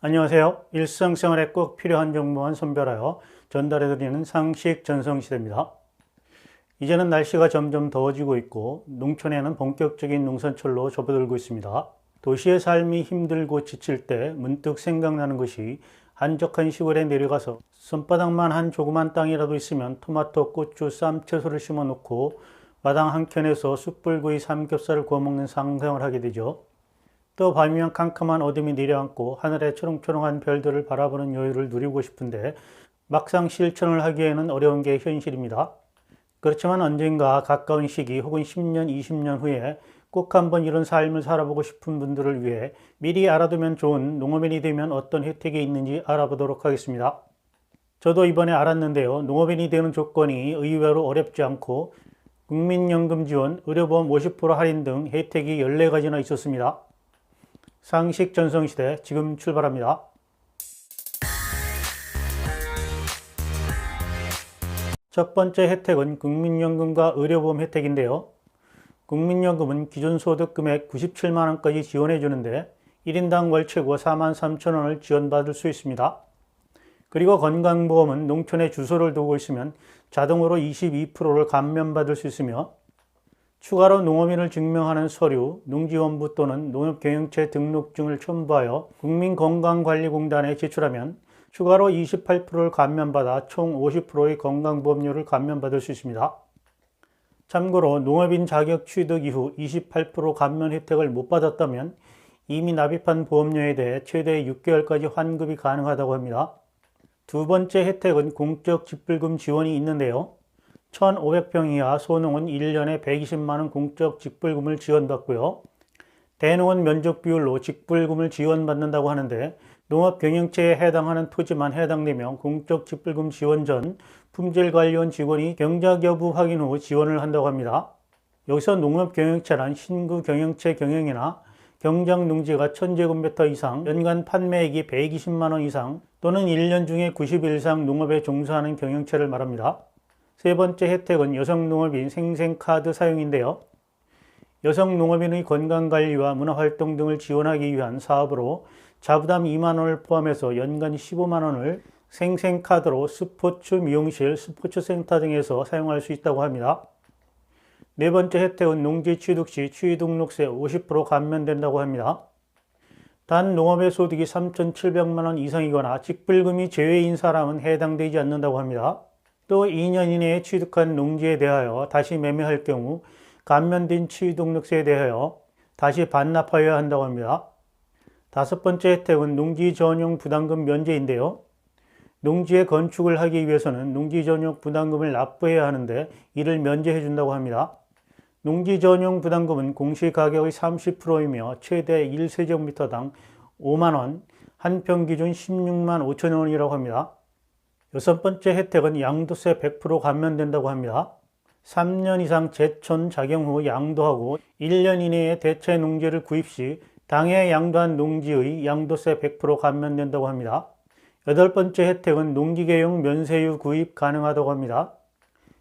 안녕하세요. 일상생활에 꼭 필요한 정보만 선별하여 전달해드리는 상식 전성시대입니다. 이제는 날씨가 점점 더워지고 있고 농촌에는 본격적인 농산철로 접어들고 있습니다. 도시의 삶이 힘들고 지칠 때 문득 생각나는 것이 한적한 시골에 내려가서 손바닥만 한 조그만 땅이라도 있으면 토마토, 고추, 쌈, 채소를 심어 놓고 마당 한켠에서 숯불구이 삼겹살을 구워 먹는 상상을 하게 되죠. 또 밤이면 캄캄한 어둠이 내려앉고 하늘에 초롱초롱한 별들을 바라보는 여유를 누리고 싶은데 막상 실천을 하기에는 어려운 게 현실입니다. 그렇지만 언젠가 가까운 시기 혹은 10년, 20년 후에 꼭 한번 이런 삶을 살아보고 싶은 분들을 위해 미리 알아두면 좋은 농업인이 되면 어떤 혜택이 있는지 알아보도록 하겠습니다. 저도 이번에 알았는데요. 농업인이 되는 조건이 의외로 어렵지 않고 국민연금 지원, 의료보험 50% 할인 등 혜택이 14가지나 있었습니다. 상식 전성시대 지금 출발합니다. 첫 번째 혜택은 국민연금과 의료보험 혜택인데요. 국민연금은 기존 소득 금액 97만 원까지 지원해 주는데 1인당 월 최고 4만 3천 원을 지원받을 수 있습니다. 그리고 건강보험은 농촌에 주소를 두고 있으면 자동으로 22%를 감면받을 수 있으며 추가로 농업인을 증명하는 서류, 농지원부 또는 농업경영체 등록증을 첨부하여 국민건강관리공단에 제출하면 추가로 28%를 감면받아 총 50%의 건강보험료를 감면받을 수 있습니다. 참고로 농업인 자격 취득 이후 28% 감면 혜택을 못 받았다면 이미 납입한 보험료에 대해 최대 6개월까지 환급이 가능하다고 합니다. 두 번째 혜택은 공적 직불금 지원이 있는데요. 1,500평 이하 소농은 1년에 120만원 공적 직불금을 지원받고요. 대농원 면적 비율로 직불금을 지원받는다고 하는데 농업 경영체에 해당하는 토지만 해당되면 공적 직불금 지원 전 품질관리원 직원이 경작 여부 확인 후 지원을 한다고 합니다. 여기서 농업 경영체란 신구 경영체 경영이나 경작 농지가 1000제곱미터 이상, 연간 판매액이 120만 원 이상 또는 1년 중에 90일 이상 농업에 종사하는 경영체를 말합니다. 세 번째 혜택은 여성 농업인 생생카드 사용인데요. 여성 농업인의 건강관리와 문화활동 등을 지원하기 위한 사업으로 자부담 2만 원을 포함해서 연간 15만 원을 생생카드로 스포츠 미용실, 스포츠센터 등에서 사용할 수 있다고 합니다. 네 번째 혜택은 농지 취득 시 취등록세 50% 감면된다고 합니다. 단 농업의 소득이 3,700만 원 이상이거나 직불금이 제외인 사람은 해당되지 않는다고 합니다. 또 2년 이내에 취득한 농지에 대하여 다시 매매할 경우 감면된 취등록세에 대하여 다시 반납하여야 한다고 합니다. 다섯 번째 혜택은 농지 전용 부담금 면제인데요. 농지에 건축을 하기 위해서는 농지 전용 부담금을 납부해야 하는데 이를 면제해 준다고 합니다. 농지 전용 부담금은 공시 가격의 30%이며 최대 1세제곱미터당 5만 원, 한평 기준 16만 5천 원이라고 합니다. 여섯 번째 혜택은 양도세 100% 감면된다고 합니다. 3년 이상 제촌 작용 후 양도하고 1년 이내에 대체 농지를 구입 시 당해 양도한 농지의 양도세 100% 감면된다고 합니다. 여덟 번째 혜택은 농기계용 면세유 구입 가능하다고 합니다.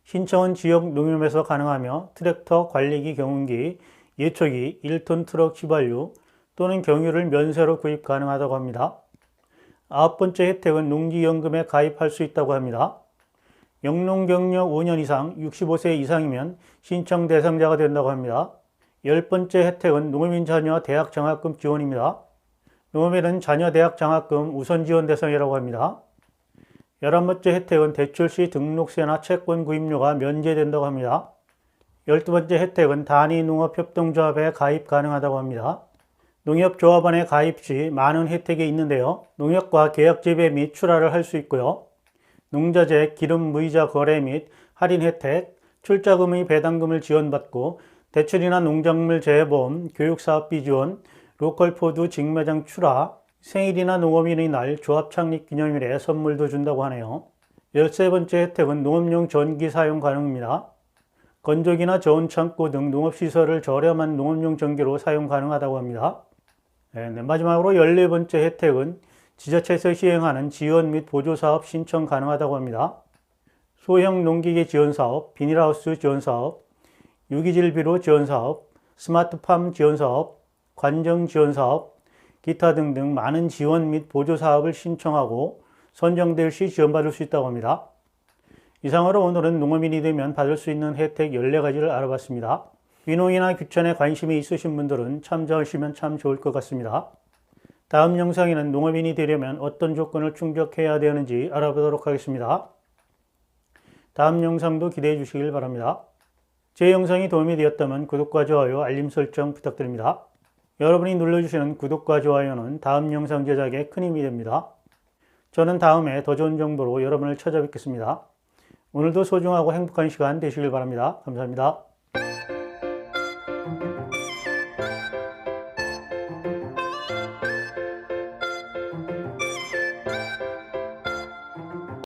신청은 지역 농협에서 가능하며 트랙터, 관리기, 경운기, 예초기, 1톤 트럭 휘발유 또는 경유를 면세로 구입 가능하다고 합니다. 아홉 번째 혜택은 농지연금에 가입할 수 있다고 합니다. 영농 경력 5년 이상, 65세 이상이면 신청 대상자가 된다고 합니다. 열 번째 혜택은 농민 자녀 대학 장학금 지원입니다. 농업에는 자녀 대학 장학금 우선 지원 대상이라고 합니다. 열한 번째 혜택은 대출 시 등록세나 채권 구입료가 면제된다고 합니다. 열두 번째 혜택은 단위 농업협동조합에 가입 가능하다고 합니다. 농협조합원에 가입 시 많은 혜택이 있는데요. 농협과 계약 재배 및 출하를 할 수 있고요. 농자재, 기름, 무이자 거래 및 할인 혜택, 출자금의 배당금을 지원받고 대출이나 농작물 재보험, 교육사업비 지원, 로컬포드 직매장 출하, 생일이나 농업인의 날 조합 창립 기념일에 선물도 준다고 하네요. 열세 번째 혜택은 농업용 전기 사용 가능입니다. 건조기나 저온 창고 등 농업시설을 저렴한 농업용 전기로 사용 가능하다고 합니다. 네, 마지막으로 열네 번째 혜택은 지자체에서 시행하는 지원 및 보조사업 신청 가능하다고 합니다. 소형 농기계 지원사업, 비닐하우스 지원사업, 유기질 비료 지원사업, 스마트팜 지원사업, 관정 지원사업, 기타 등등 많은 지원 및 보조 사업을 신청하고 선정될 시 지원받을 수 있다고 합니다. 이상으로 오늘은 농어민이 되면 받을 수 있는 혜택 14가지를 알아봤습니다. 귀농이나 귀촌에 관심이 있으신 분들은 참조하시면 참 좋을 것 같습니다. 다음 영상에는 농업인이 되려면 어떤 조건을 충족해야 되는지 알아보도록 하겠습니다. 다음 영상도 기대해 주시길 바랍니다. 제 영상이 도움이 되었다면 구독과 좋아요, 알림 설정 부탁드립니다. 여러분이 눌러주시는 구독과 좋아요는 다음 영상 제작에 큰 힘이 됩니다. 저는 다음에 더 좋은 정보로 여러분을 찾아뵙겠습니다. 오늘도 소중하고 행복한 시간 되시길 바랍니다. 감사합니다.